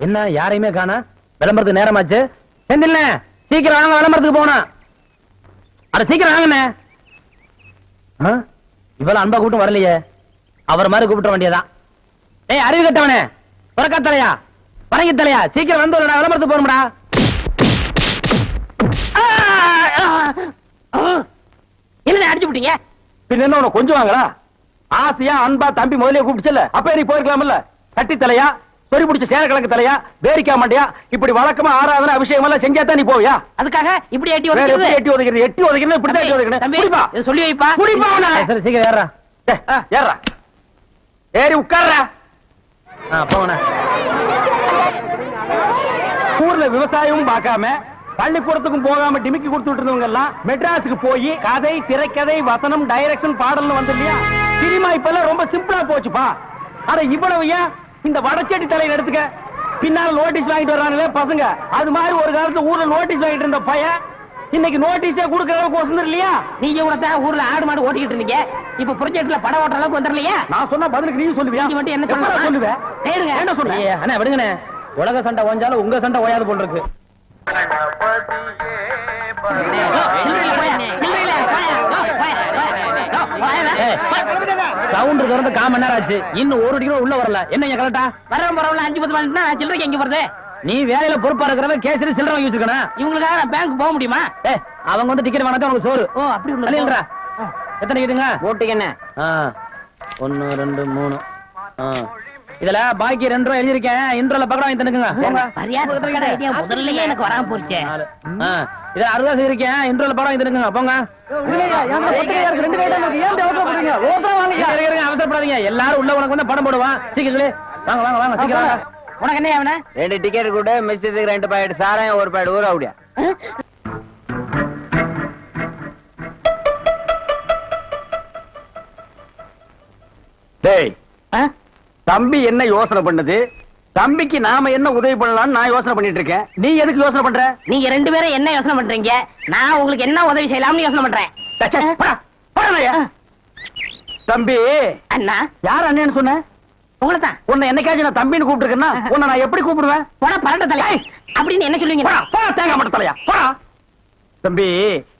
என்ன யாரையுமே காணா? விளம்பரத்துக்கு நேரமாச்சு. செந்தில்ல சீக்கிரம் வாங்க விளம்பரத்துக்கு போனா அட சீக்கிரம் வாங்கண்ணே. இவ்வளவு அன்பா கூட்டம் வரலையே. அவர் மாதிரி கூப்பிட்ட வேண்டியதான் ஏய் அறிவு கட்டவனே. புறக்கா தலையா பரங்கி தலையா சீக்கிரம் வந்து விடுடா, விளம்பரத்துக்கு போகணும்டா. என்ன அடிச்சு விட்டீங்க? பின்ன என்ன உனக்கு கொஞ்சம் வாங்களா ஆசையா அன்பா தம்பி முதலே கூப்பிடுச்சல அப்ப நீ போயிருக்கலாம்ல? கட்டி தலையா சொறி பிடிச்ச சேரக்கிழங்கு தலையா வேரிக்கா மாட்டியா இப்படி வழக்கமா ஆராதனை அபிஷேகம் எல்லாம் செஞ்சா தான் நீ போவியா? அதுக்காக இப்படி எட்டி உதைக்கிறது? எட்டி உதைக்கிறது எட்டி உதைக்கிறது இப்படி தான் எட்டி தம்பி, குடிப்பா. சொல்லி வைப்பா. குடிப்பா சரி சீக்கிரம் ஏறா ஏறா ஏறி உட்கார்றா. போங்கண்ணா ஊர்ல விவசாயமும் பார்க்காம பள்ளிக்கூடத்துக்கும் போகாம டிமிக்கி கொடுத்துட்டு இருந்தவங்க எல்லாம் மெட்ராஸுக்கு போய் கதை திரைக்கதை வசனம் டைரக்ஷன் பாடல்னு வந்து இல்லையா சினிமா இப்ப எல்லாம் ரொம்ப சிம்பிளா போச்சுப்பா. அட இவ்வளவு ஏன் இந்த வடச்செடி தலையில எடுத்துக்க. பின்னால நோட்டீஸ் வாங்கிட்டு வர்றாங்களே பசங்க. அது மாதிரி ஒரு காலத்துல ஊர்ல நோட்டீஸ் வாங்கிட்டு இருந்த பையன் இன்னைக்கு நோட்டீஸே கொடுக்கற அளவுக்கு வசந்தர் இல்லையா? நீங்க கூட தான் ஊர்ல ஆடு மாடு ஓட்டிக்கிட்டு இருந்தீங்க. இப்ப ப்ரொஜெக்ட்ல படம் ஓட்டுற அளவுக்கு வந்துடலையா? நான் சொன்ன பதிலுக்கு நீ சொல்லுவியா? நீங்க மட்டும் என்ன எப்படா சொல்லணும்? சொல்லுவ? கேளுங்க. என்ன சொல்ல அண்ணா விடுங்கண்ணே. உலக சண்டை ஓஞ்சாலும் உங்க சண்டை ஓயாது போல் இருக்கு. சவுண்ட் திறந்து கால் மணி நேரம் ஆச்சு. இன்னும் ஒரு டிகிரி உள்ள வரல. என்ன கரெக்டா? வரவன் பரவாயில்ல அஞ்சு பத்து மணினா சில்லறைக்கு எங்க வருது நீ வேலையில பொறுப்பா இருக்கிறவன் கேசரி சில்லறை வாங்கி வச்சிருக்கணும் இவங்களுக்காக நான் பேங்க் போக முடியுமா? ஏ அவங்க வந்து டிக்கெட் வாங்கினா உனக்கு சோறு. ஓ அப்படி ஒண்ணு இருக்கா? எத்தனை இருக்குதுங்க ஓட்டுக்கு என்ன? ஒன்னு ரெண்டு மூணு. இதுல பாக்கி ரெண்டு ரூபா எழுதிருக்கேன் இன்ட்ரோல பக்கம் வாங்கி தந்துக்குங்க. முதல்லயே எனக்கு வராம போச்சு இதுல அறுபதா செய்திருக்கேன். இன்ட்ரோல படம் தந்துக்குங்க போங்க. இருங்க, அவசரப்படாதீங்க. எல்லாரும் உள்ள உனக்கு வந்து படம் போடுவான் சீக்கிரங்களே வாங்க வாங்க வாங்க சீக்கிரம். உனக்கு என்ன அவன ரெண்டு டிக்கெட் கூட மிஸ்டத்துக்கு ரெண்டு பாக்கெட் சாராயம் ஒரு பாக்கெட் ஊற அப்படியா டேய் தம்பி என்ன யோசனை பண்ணுது? தம்பிக்கு நாம என்ன உதவி பண்ணலாம்னு நான் யோசனை பண்ணிட்டு இருக்கேன். நீ எதுக்கு யோசனை பண்ற? நீங்க ரெண்டு பேரும் என்ன யோசனை பண்றீங்க? நான் உங்களுக்கு என்ன உதவி செய்யலாம்னு யோசனை பண்றேன். தம்பி. அண்ணா. யார் அண்ணன்னு சொன்ன? உங்களை தான் உன்னை என்னைக்காச்சும் நான் தம்பின்னு கூப்பிட்டுருக்கேன்னா உன்னை நான் எப்படி கூப்பிடுவேன்? போட பரட்ட தலை அப்படின்னு என்ன சொல்லுவீங்க? போடா, போடா, தேங்காய் மட்ட தலையா? போடா. தம்பி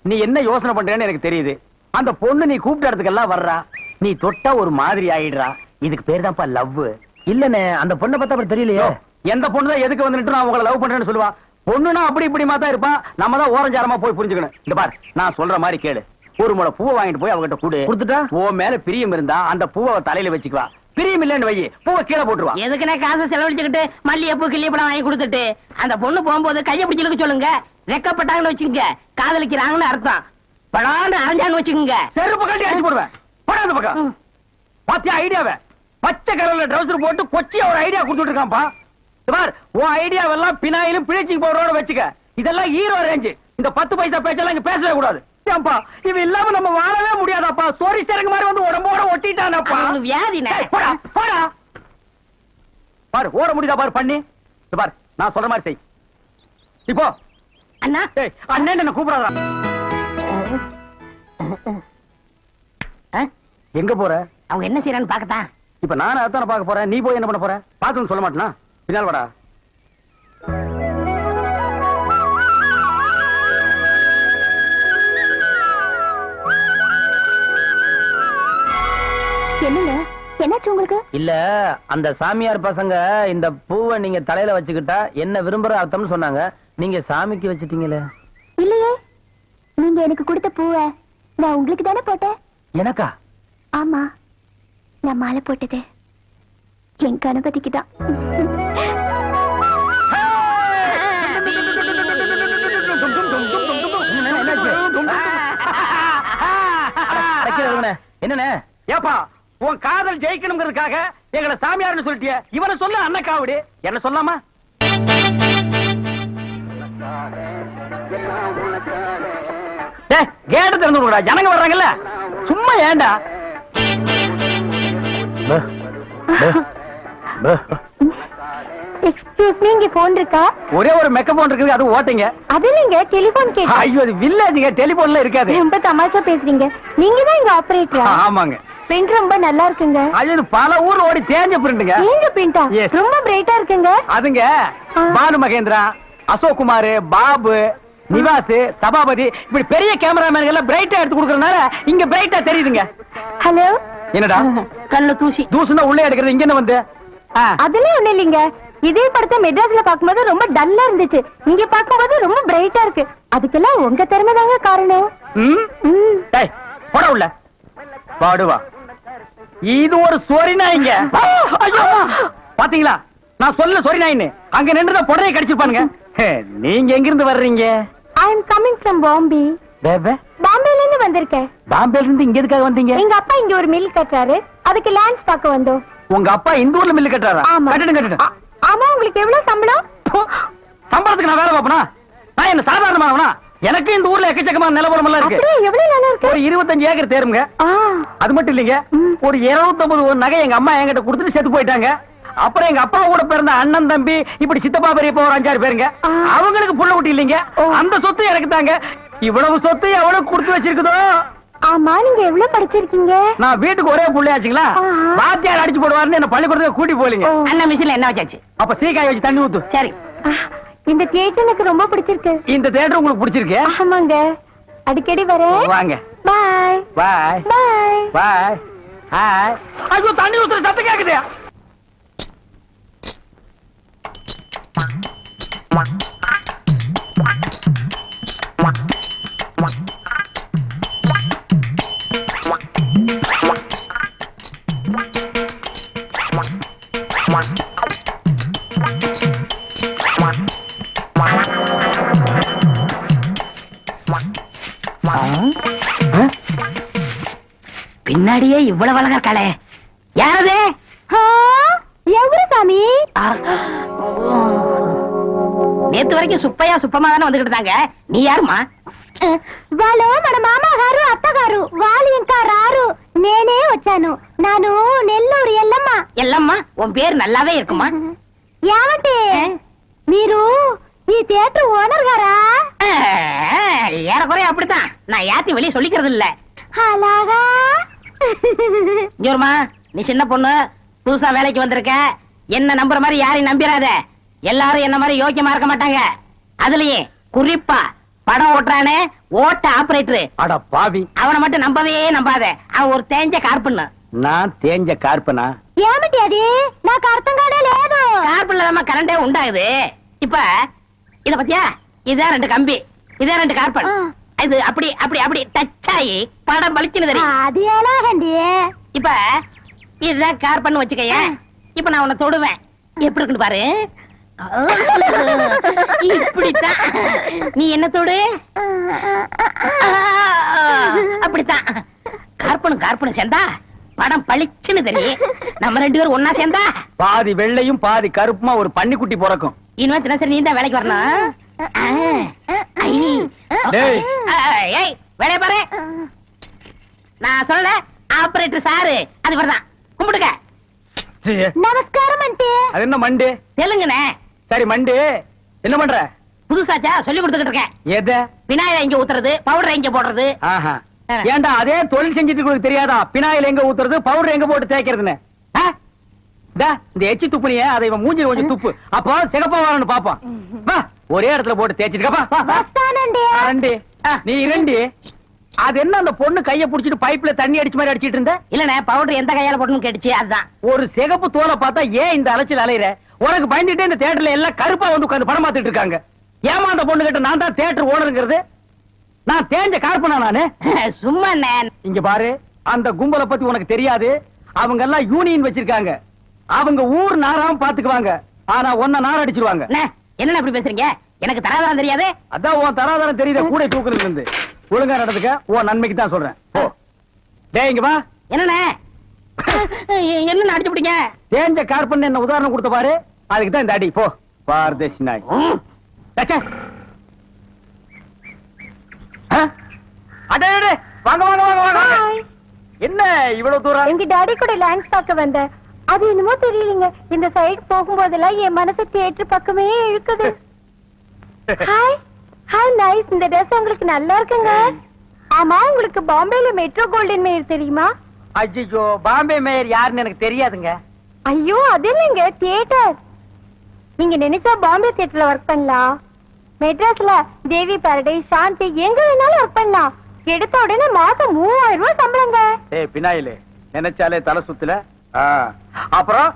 நீ என்ன யோசனை பண்றேன்னு எனக்கு தெரியுது. அந்த பொண்ணு நீ கூப்பிட்ட இடத்துக்கெல்லாம் வர்றா. நீ தொட்டா ஒரு மாதிரி ஆயிடுறா. இதுக்கு பேர் தான்ப்பா லவ் இல்லனே அந்த பொண்ணை பார்த்தா அப்படி தெரியலையே. எந்த பொண்ணு தான் எதுக்கு வந்துட்டு நான் உங்களை லவ் பண்றேன்னு சொல்லுவா? பொண்ணுனா அப்படி இப்படிமா தான் இருப்பா. நம்ம தான் ஓரஞ்சாரமா போய் புரிஞ்சுக்கணும். இந்த பார் நான் சொல்ற மாதிரி கேளு. ஒரு முளை பூவை வாங்கிட்டு போய் அவகிட்ட கொடு. கொடுத்துட்டா? ஓ மேல பிரியம் இருந்தா அந்த பூவை தலையில வச்சுக்குவா. பிரியம் இல்லன்னு வை பூவை கீழே போட்டுருவா. எதுக்குனே காசு செலவழிச்சுக்கிட்டு மல்லிகைப்பூ கிள்ளிப்பழம் வாங்கி கொடுத்துட்டு? அந்த பொண்ணு போகும்போது கையை பிடிச்சிருக்க சொல்லுங்க. ரெக்கப்பட்டாங்கன்னு வச்சுக்கோங்க. காதலிக்கிறாங்கன்னு அர்த்தம். படான்னு அரைஞ்சான்னு வச்சுக்கோங்க. செருப்பு கட்டி அடிச்சு போடுவேன். போடா அந்த பக்கம். பாத்தியா ஐடியாவை பச்சை கலர்ல ட்ரவுசர் போட்டு கொச்சியா ஒரு ஐடியா கொடுத்துட்டு இருக்கான்ப்பா பார் உன் ஐடியாவெல்லாம் பினாயிலும் பிளீச்சிங் பவுடரோட வச்சுக்க. இதெல்லாம் ஹீரோ ரேஞ்ச் இந்த பத்து பைசா பேச்செல்லாம் இங்க பேசவே கூடாது. ஏன்பா இது இல்லாம நம்ம வாழவே முடியாதாப்பா. சோரி சரக்கு மாதிரி வந்து உடம்போட ஒட்டிட்டானப்பா. ஏய், போடா போடா. பாரு ஓட முடியுதா பாரு பண்ணி. பாரு நான் சொல்ற மாதிரி செய். இப்போ அண்ணா. அண்ணன் என்ன கூப்பிடாதா? எங்க போற? அவங்க என்ன செய்யறான்னு பாக்கத்தான் இப்ப நானும் அதான பார்க்க போறேன். நீ போய் என்ன பண்ண போற? பாத்துன்னு சொல்ல மாட்டேனா? பின்னால் வாடா. என்னங்க? என்னாச்சு உங்களுக்கு? இல்ல அந்த சாமியார் பசங்க இந்த பூவை நீங்க தலையில வச்சுக்கிட்டா என்ன விரும்புற அர்த்தம்னு சொன்னாங்க. நீங்க சாமிக்கு வச்சிட்டீங்களே. இல்லையே. நீங்க எனக்கு கொடுத்த பூவை நான் உங்களுக்கு தானே போட்டேன். எனக்கா? ஆமா. நான் மாலை போட்டது. என் கணபதிக்குதான் என்னண்ணே? ஏப்பா உன் காதல் ஜெயிக்கணுங்கிறதுக்காக எங்களை சாமியார்னு சொல்லிட்டிய. இவனை சொல்ல அண்ணக்காவடி என்ன சொல்லாமா? கேட்டு திறந்து விடுடா ஜனங்க வர்றாங்கல்ல. சும்மா ஏண்டா? எக்ஸ்கியூஸ் மீ இங்க போன் இருக்கா? ஒரே ஒரு மெக்க போன் இருக்குது அது ஓட்டுங்க. அது இல்லைங்க டெலிபோன் கேட்டேன். ஐயோ அது வில்லேஜுங்க டெலிபோன்ல இருக்காது. ரொம்ப தமாஷா பேசுறீங்க. நீங்க தான் இங்க ஆபரேட்டரா ஆமாங்க. பிரிண்ட் ரொம்ப நல்லா இருக்குங்க. அது பல ஊர்ல ஓடி தேஞ்ச பிரிண்டுங்க நீங்க பிரிண்டா. ரொம்ப பிரைட்டா இருக்குங்க. அதுங்க. பானு மகேந்திரா அசோக் குமார் பாபு நிவாஸ் சபாபதி இப்படி பெரிய கேமராமேன் எல்லாம் பிரைட்டா எடுத்து கொடுக்கறதுனால இங்க பிரைட்டா தெரியுதுங்க. ஹலோ என்னடா? கண்ணு தூசி. தூசுனா உள்ளே எடுக்கிறது இங்க என்ன வந்து? ஆ, அதெல்லாம் ஒண்ணு இல்லைங்க. இதே படத்தை மெட்ராஸ்ல பாக்கும்போது ரொம்ப டல்லா இருந்துச்சு. இங்க பாக்கும்போது ரொம்ப பிரைட்டா இருக்கு. அதுக்கெல்லாம் உங்க திறமை தாங்க காரணம். போடா உள்ள. பாடுவா. இது ஒரு சொரி நாய்ங்க! பாத்தீங்களா? நான் சொல்ல சொரி நாயின்னு. அங்க புடரைய கடிச்சிருப்பானுங்க. ஹே, நீங்க எங்க இருந்து வர்றீங்க I am coming from Bombay இருந்து வந்திருக்கேன். பாம்பேல இருந்து இங்க எதுக்காக வந்தீங்க? எங்க அப்பா இங்க ஒரு மில் கட்டுறாரு. அதுக்கு லேண்ட்ஸ் பார்க்க வந்தோம். உங்க அப்பா இந்த ஊர்ல மில்லு கட்டுறாரா? கட்டணும் கட்டணும். ஆமா உங்களுக்கு எவ்வளவு சம்பளம்? சம்பளத்துக்கு நான் வேலை பார்ப்பனா? நான் என்ன சாதாரணமானவனா? எனக்கு இந்த ஊர்ல எக்கச்சக்கமான நிலவரம் எல்லாம் இருக்கு எவ்வளவு நல்லா இருக்கு? ஒரு இருபத்தஞ்சு ஏக்கர் தேருங்க. அது மட்டும் இல்லைங்க. ஒரு 250 ஒரு நகை எங்க அம்மா என்கிட்ட கொடுத்துட்டு செத்து போயிட்டாங்க. அப்புறம் எங்க அப்பா கூட பிறந்த அண்ணன் தம்பி இப்படி சித்தப்பா பெரியப்பா ஒரு அஞ்சாறு பேருங்க. அவங்களுக்கு புள்ள குட்டி இல்லைங்க. அந்த சொத்து எனக்கு தாங்க. இவ்வளவு சொத்து எவ்வளவு கொடுத்து வச்சிருக்குதோ? ஆமா நீங்க எவ்வளவு படிச்சிருக்கீங்க? நான் வீட்டுக்கு ஒரே புள்ளையாச்சுங்களா. வாத்தியார் அடிச்சு போடுவாருன்னு என்ன பள்ளிக்கூடத்துக்கு கூட்டி போலீங்க ஓ. அண்ணன் மிஷின்ல என்ன வச்சாச்சு? அப்ப சீக்காய் வச்சு தண்ணி ஊத்து. சரி. இந்த தியேட்டர் எனக்கு ரொம்ப பிடிச்சிருக்கு. இந்த தேட்டர் உங்களுக்கு பிடிச்சிருக்கு? ஆமாங்க. அடிக்கடி வரேன். வாங்க. Bye. Bye. Bye. Bye. Hi. ஐயோ தண்ணி ஊத்துற சத்தம் கேக்குது. பின்னாடியே இவ்வளவு அழகா இருக்காளே யாரது எவ்வளவு சாமி நேத்து வரைக்கும் சுப்பையா சுப்பமா தானே வந்துகிட்டு இருந்தாங்க நீ யாருமா వాళ్ళు మన మామగారు అత్తగారు వాళ్ళు ఇంకా రారు నేనే వచ్చాను నాను నెల్లూరు ఎల్లమ్మ எல்லம்மா உன் பேர் நல்லாவே இருக்குமா ఏమంటే మీరు ఈ థియేటర్ ఓనర్ గారా அஹ், ஏறக்குறைய அப்படித்தான் நான் யாத்தி வெளியே சொல்லிக்கிறது இல்ல అలాగా ஜோர்மா நீ சின்ன பொண்ணு புதுசா வேலைக்கு வந்திருக்க. என்ன நம்புற மாதிரி யாரையும் நம்பிராத. எல்லாரும் என்ன மாதிரி யோக்கியமா இருக்க மாட்டாங்க. அதுலயே குறிப்பா படம் ஓட்டுறானே ஓட்ட ஆபரேட்டர் அட பாவி. அவனை மட்டும் நம்பவே நம்பாத. அவன் ஒரு தேஞ்ச கார்பண்ணு. நான் தேஞ்ச கார்பனா ஏமிட்டி அது? நான் அர்த்தம் காணே லேது கார்பன்ல நம்ம கரண்டே உண்டாகுது. இப்ப இத பத்தியா? இதான் ரெண்டு கம்பி. இதான் ரெண்டு கார்பன். இது அப்படி அப்படி அப்படி டச்சாயி படம் பளிச்சுன்னு தெரியும். இப்ப இதுதான் கார் பண்ணு வச்சுக்கைய. இப்ப நான் உன்னை தொடுவேன். எப்படி இருக்குன்னு பாரு. நீ என்ன தொடு? அப்படித்தான். கார்பனும் கார்பனும் சேர்ந்தா படம் பளிச்சுன்னு தெரியும். நம்ம ரெண்டு பேரும் ஒன்னா சேர்ந்தா? பாதி வெள்ளையும் பாதி கருப்புமா ஒரு பன்னிக்குட்டி பிறக்கும். இன்னும் தினசரி நீ தான் வேலைக்கு வரணும். நான் சொல்ல ஆபரேட்டர் சாரு அது கும்பிடுங்க. நமஸ்காரம் மண்டி? சரி மண்டி. என்ன பண்ற? புதுசாச்சா சொல்லி கொடுத்துக்கிட்டு இருக்கேன். எது? விநாயகர் இங்க ஊத்துறது பவுடர் இங்க போடுறது. ஏண்டா அதே தொழில் செஞ்சுட்டு தெரியாதா? பினாயில் எங்க ஊத்துறது பவுடர் எங்க போட்டு தேய்க்கிறதுன்னு? இந்த எச்சு துப்புனிய அதை இவன் கொஞ்சம் துப்பு. அப்போ சிகப்பா வரணும் பாப்போம் ஒரே இடத்துல போட்டு தேய்ச்சிட்டு நீ இரண்டி. அது என்ன அந்த பொண்ணு கைய புடிச்சிட்டு பைப்ல தண்ணி அடிச்ச மாதிரி அடிச்சிட்டு இருந்த? இல்லனே பவுடர் எந்த கையால போடணும் கேட்டுச்சு அதுதான். ஒரு சிகப்பு தோலை பார்த்தா ஏன் இந்த அலைச்சல் அலையிற? உனக்கு பயந்துட்டு இந்த தேட்டர்ல எல்லாம் கருப்பா வந்து உட்காந்து படம் பார்த்துட்டு இருக்காங்க. ஏமா அந்த பொண்ணு கிட்ட நான் தான் தேட்டர் ஓனருங்கிறது? நான் தேஞ்ச கார்பனா நானு? சும்மா இங்க பாரு அந்த கும்பலை பத்தி உனக்கு தெரியாது. அவங்க எல்லாம் யூனியன் வச்சிருக்காங்க. அவங்க ஊர் நாராவும் பாத்துக்குவாங்க ஆனா ஒன்ன நார் அடிச்சிருவாங்க. அண்ணே, என்னண்ணே இப்படி பேசுறீங்க? எனக்கு தராதரம் தெரியாது? அதான் உன் தராதரம் தெரியுத கூட தூக்குறதுல இருந்து. ஒழுங்கா நடந்துக்க உன் நன்மைக்கு தான் சொல்றேன். போ. டேய் இங்க வா. என்னண்ணே? என்ன அடிச்சு பிடிங்க? தேஞ்ச கார்பன் என்ன உதாரணம் கொடுத்த பாரு. அதுக்கு தான் இந்த அடி. போ. பாரதேசி நாய்? அடே, அடே, வாங்க வாங்க வாங்க வாங்க. என்ன இவ்வளவு தூரம்? எங்க டாடி கூட லேண்ட்ஸ் பார்க்க வந்தேன் அது என்னமோ தெரியலீங்க. இந்த சைடு போகும்போதெல்லாம் என் மனசு தியேட்டர் பக்கமே இழுக்குது. ஹாய் ஹாய் நைஸ் இந்த ட்ரெஸ் உங்களுக்கு நல்லா இருக்குங்க. ஆமா உங்களுக்கு பாம்பேல மெட்ரோ கோல்டன் மேயர் தெரியுமா? ஐயோ பாம்பே மேயர் யாருன்னு எனக்கு தெரியாதுங்க. ஐயோ அது இல்லைங்க தியேட்டர் நீங்க நினைச்சா பாம்பே தியேட்டர்ல ஒர்க் பண்ணலாம். மெட்ராஸ்ல தேவி பாரடைஸ் சாந்தி எங்க வேணாலும் ஒர்க் பண்ணலாம். எடுத்த உடனே மாசம் மூவாயிரம் ரூபாய் சம்பளங்க. ஏய் பினாயிலு நினைச்சாலே தலை சுத்துல. அப்புறம்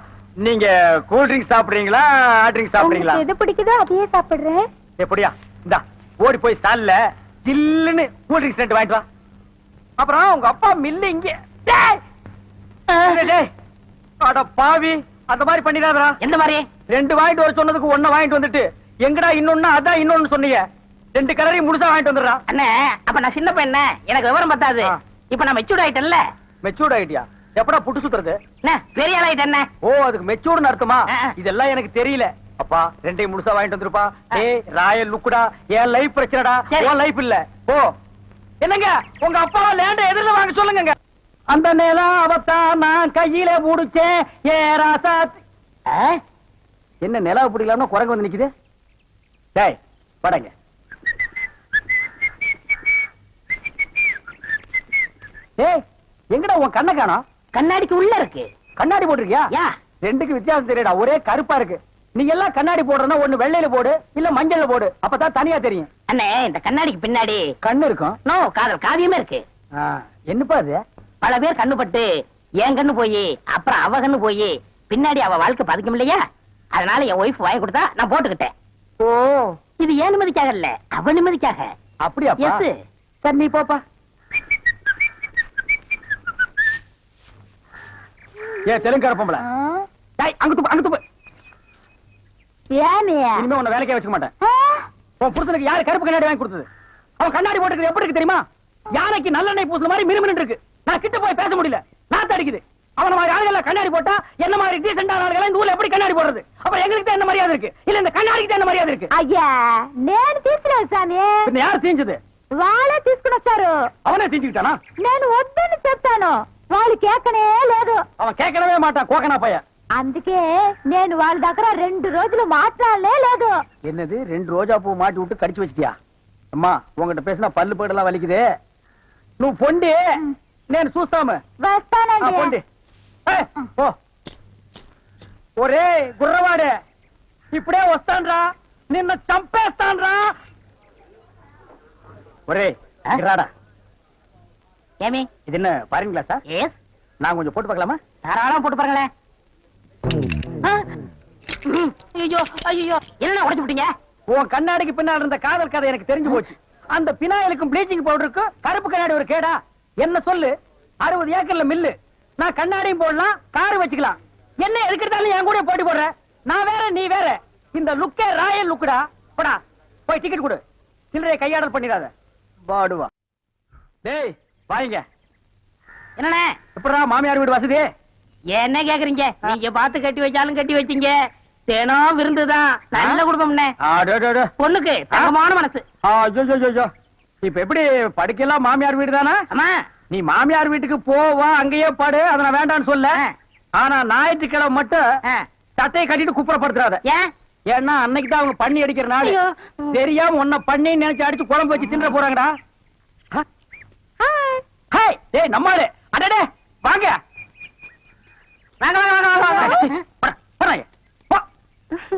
நீங்க கூல் ட்ரிங்க் சாப்பிடுறீங்களா ஹாட் ட்ரிங்க் சாப்பிடுறீங்களா? எது பிடிக்குதோ அதையே சாப்பிடுறேன். எப்படியா இந்தா ஓடி போய் ஸ்டால்ல ஜில்லுன்னு கூல் ட்ரிங்க்ஸ் ரெண்டு வாங்கிட்டு வா. அப்புறம் உங்க அப்பா மில்லு இங்க. அட பாவி அந்த மாதிரி பண்ணிடாதடா. எந்த மாதிரி? ரெண்டு வாங்கிட்டு வர சொன்னதுக்கு ஒண்ண வாங்கிட்டு வந்துட்டு எங்கடா இன்னொன்னு அதான் இன்னொன்னு சொன்னீங்க. ரெண்டு கலரையும் முழுசா வாங்கிட்டு வந்துடுறா. அண்ணே அப்ப நான் சின்ன பையன் எனக்கு விவரம் பத்தாது. இப்ப நான் மெச்சூர்ட் ஆயிட்டேன்ல. மெச்சூர்ட் ஆயிட்டியா? எப்படா புட்டு சுத்துறது? என்ன பெரிய ஆள் ஆயிட்டேன் ஓ அதுக்கு மெச்சூர்னு அர்த்தமா. இதெல்லாம் எனக்கு தெரியல. அப்பா ரெண்டையும் முழுசா வாங்கிட்டு வந்துருப்பா. ஏய் ராயல் லுக்குடா. என் லைஃப் பிரச்சனைடா. உன் லைஃப் இல்ல. ஓ என்னங்க? உங்க அப்பா லேண்ட எதிரில வாங்க சொல்லுங்க அந்த நிலம் அவத்தான் நான் கையில முடிச்சேன் ஏ ராசா. என்ன நிலவு பிடிக்கலாம்னு குரங்கு வந்து நிக்குது? டேய் படங்க. ஏய் எங்கடா உன் கண்ணை காணோம்? கண்ணாடிக்கு உள்ள இருக்கு. கண்ணாடி போட்டிருக்கியா? யா. ரெண்டுக்கு வித்தியாசம் தெரியடா ஒரே கருப்பா இருக்கு. நீ எல்லாம் கண்ணாடி போடுறதுன்னா ஒண்ணு வெள்ளையில போடு இல்ல மஞ்சள்ல போடு அப்பதான் தனியா தெரியும். அண்ணே இந்த கண்ணாடிக்கு பின்னாடி கண்ணு இருக்கும். நோ காதல் காவியமே இருக்கு. என்னப்பா அது? பல பேர் கண்ணு பட்டு என் கண்ணு போய் அப்புறம் அவ கண்ணு போய் பின்னாடி அவ வாழ்க்கை பதிக்கும் இல்லையா? அதனால என் ஒய்ஃப் வாங்கி கொடுத்தா நான் போட்டுக்கிட்டேன். ஓ. இது ஏன் நிம்மதிக்காக இல்ல? அவ நிம்மதிக்காக. அப்படியாப்பா? Yes. சரி நீ போப்பா. ஏ தெலுங்கு பொம்பளை டேய் அங்க துப்பு அங்க துப்பு ஏனே இனிமே உன்னை வேலைக்கே வச்சுக்க மாட்டேன் உன் புருஷனுக்கு யாரு கருப்பு கண்ணாடி வாங்கி கொடுத்தது அவன் கண்ணாடி போட்டுக்கிறது எப்படி இருக்கு தெரியுமா யானைக்கு நல்லெண்ணெய் பூசுன மாதிரி மினுமினு இருக்கு நான் கிட்ட போய் பேச முடியல நாத்து அடிக்குது அவன மாதிரி ஆளுகளை கண்ணாடி போட்டா என்ன மாதிரி டீசென்டான ஆளுகளை இந்த ஊர்ல எப்படி கண்ணாடி போடுறது அப்ப எங்களுக்கு தான் என்ன மரியாதை இருக்கு இல்ல இந்த கண்ணாடிக்கு தான் என்ன மரியாதை இருக்கு అయ్యా నేను తీసుకురాను స్వామి பின்ன யார் தீஞ்சது వాళ్ళే తీసుకుని వచ్చారు அவனே தீஞ்சுக்கிட்டானா నేను వద్దని చెప్తాను వాళ్ళు కేకనే లేదు அவன் கேட்கவே மாட்டான் கோக்கனா பையன் అందుకే నేను వాళ్ళ దగ్గర రెండు రోజులు మాట్లాడలే లేదు என்னது ரெண்டு ரோஜா பூ மாட்டி விட்டு கடிச்சு வச்சிட்டியா அம்மா உங்ககிட்ட பேசினா பல்லு போயிடலாம் வலிக்குது నువ్వు పొండి నేను చూస్తాము ఆ, వస్తానండి పొండి ఏయ్, పో ఒరే గుర్రవాడే ఇప్పుడే వస్తాన్రా నిన్న చంపేస్తాన్రా ఒరే ఆ? రాడా ஏமி இது என்ன பாருங்களா சார் எஸ் நான் கொஞ்சம் போட்டு பார்க்கலாமா? தாராளமா போட்டு பாருங்களேன். ஐயோ ஐயோ என்ன உடைச்சு விட்டீங்க? உன் கண்ணாடிக்கு பின்னால் இருந்த காதல் கதை எனக்கு தெரிஞ்சு போச்சு. அந்த பினாயிலுக்கும் ப்ளீச்சிங் பவுடருக்கும் கருப்பு கண்ணாடி ஒரு கேடா. என்ன சொல்லு? அறுபது ஏக்கர்ல மில்லு. நான் கண்ணாடியும் போடலாம் காரு வச்சுக்கலாம். என்ன எதுக்கெடுத்தாலும் என் கூட போட்டி போடுற? நான் வேற நீ வேற. இந்த லுக்கே ராயல் லுக்குடா போடா. போய் டிக்கெட் கொடு. சில்லறையை கையாடல் பண்ணிடாத. பாடுவா டேய் வாங்க. என்னண்ணே? எப்படா மாமியார் வீடு வசதி? என்ன கேக்குறீங்க? நீங்க பார்த்து கட்டி வச்சாலும் கட்டி வச்சீங்க. தினம் விருந்துதான் நல்ல ஆடோடோடோ. பொண்ணுக்கு தங்கமான மனசு. இப்ப எப்படி படுக்கலாம் மாமியார் வீடு தானே? நீ மாமியார் வீட்டுக்கு போவா அங்கேயே பாடு. அத நான் வேண்டாம்னு சொல்ல. ஆனா ஞாயிற்றுக்கிழமை மட்டும். சட்டையை கட்டிட்டு குப்புறப்படுத்துறாத ஏன்? ஏன்னா அன்னைக்கு தான் அவங்க பண்ணி அடிக்கிற நாள். தெரியாம உன்னை பண்ணி நினைச்சு அடிச்சு குழம்பு வச்சு தின்ற போறாங்கடா? ஹாய்! டேய் நம்மாளு அடடே வாங்க. வாங்க வாங்க வாங்க வாங்க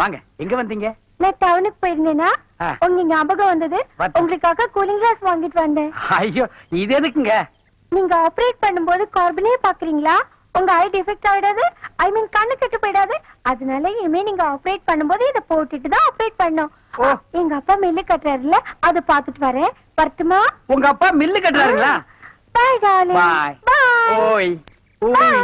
வாங்க. எங்க வந்தீங்க? நான் டவுனுக்கு போயிருந்தேனா. உங்க ஞாபகம் வந்தது? வந்து. உங்களுக்காக கூலிங் கிளாஸ் வாங்கிட்டு வந்தேன். ஐயோ இது எதுக்குங்க? நீங்க ஆபரேட் பண்ணும்போது கார்பனே பாக்குறீங்களா உங்க ஐ டிஃபெக்ட் ஆயிடாது ஐ மீன் கண்ணு கெட்டு போயிடாது. அதனால இனிமே நீங்க ஆபரேட் பண்ணும்போது இத போட்டுட்டு தான் ஆபரேட் பண்ணும். எங்க அப்பா மில்லு கட்டுறாருல அத பாத்துட்டு வரேன். வரட்டுமா உங்க அப்பா மில்லு கட்டுறாருங்களா? பாய் டார்லிங் பாய் பாய் ஓய் ஓய்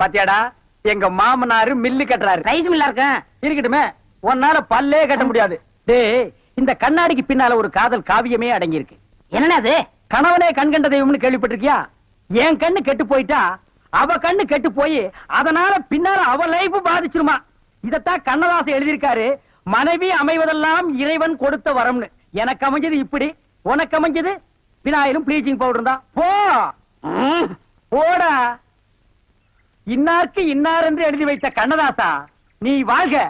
பாத்தியாடா எங்க மாமனாரு மில்லு கட்டுறாரு. ரைஸ் மில்லா இருக்கேன் இருக்கட்டுமே உன்னால பல்லே கட்ட முடியாது. டேய் இந்த கண்ணாடிக்கு பின்னால ஒரு காதல் காவியமே அடங்கி இருக்கு என்னண்ணே அது? கணவனே கண் கண்ட தெய்வம்னு கேள்விப்பட்டிருக்கியா? என் கண்ணு கெட்டு போயிட்டா அவ கண்ணு கெட்டு போய் அதனால பின்னால அவ லைஃப் பாதிச்சிருமா. இதத்தான் கண்ணதாசன் எழுதியிருக்காரு மனைவி அமைவதெல்லாம் இறைவன் கொடுத்த வரம்னு. எனக்கு அமைஞ்சது இப்படி. உனக்கு அமைஞ்சது விநாயகரும் ப்ளீச்சிங் பவுடர் தான். போ. போடா. இன்னார்க்கு இன்னார் என்று எழுதி வைத்த கண்ணதாசா நீ வாழ்க.